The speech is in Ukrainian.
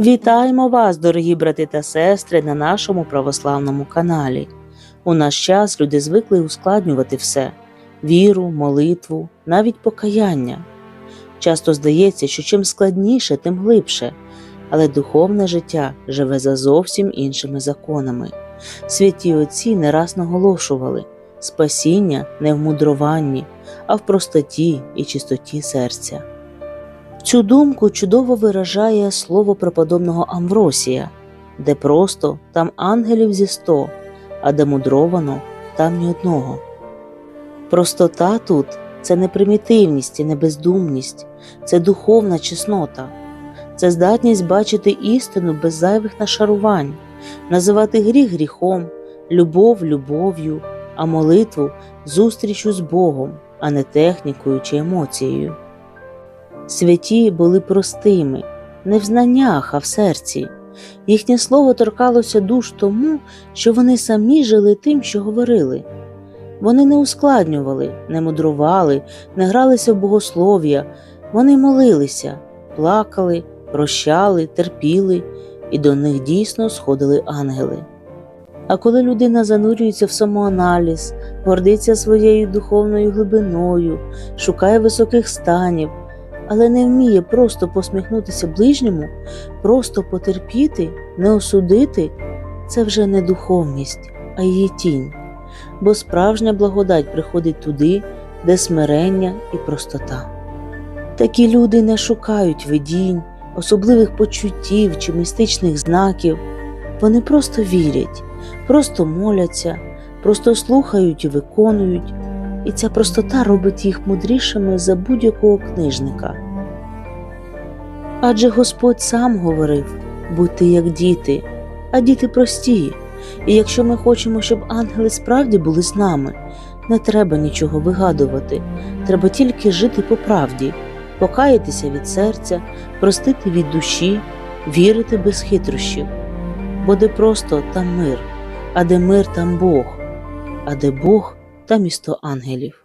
Вітаємо вас, дорогі брати та сестри, на нашому православному каналі. У наш час люди звикли ускладнювати все віру, молитву, навіть покаяння. Часто здається, що чим складніше, тим глибше, але духовне життя живе за зовсім іншими законами. Святі отці не раз наголошували спасіння не в мудруванні, а в простоті і чистоті серця. Цю думку чудово виражає слово преподобного Амвросія, де просто там ангелів зі сто, а де мудровано там ні одного. Простота тут це не примітивність і не бездумність, це духовна чеснота, це здатність бачити істину без зайвих нашарувань, називати гріх гріхом, любов любов'ю, а молитву зустрічю з Богом, а не технікою чи емоцією. Святі були простими, не в знаннях, а в серці. Їхнє слово торкалося душ тому, що вони самі жили тим, що говорили. Вони не ускладнювали, не мудрували, не гралися в богослов'я, вони молилися, плакали, прощали, терпіли, і до них дійсно сходили ангели. А коли людина занурюється в самоаналіз, гордиться своєю духовною глибиною, шукає високих станів, але не вміє просто посміхнутися ближньому, просто потерпіти, не осудити, це вже не духовність, а її тінь. Бо справжня благодать приходить туди, де смирення і простота. Такі люди не шукають видінь, особливих почуттів чи містичних знаків. Вони просто вірять, просто моляться, просто слухають і виконують, і ця простота робить їх мудрішими за будь-якого книжника. Адже Господь сам говорив будьте як діти, а діти прості. І якщо ми хочемо, щоб ангели справді були з нами, не треба нічого вигадувати, треба тільки жити по правді, покаятися від серця, простити від душі, вірити без хитрощів. Бо де просто там мир, а де мир, там Бог, а де Бог, там місто ангелів.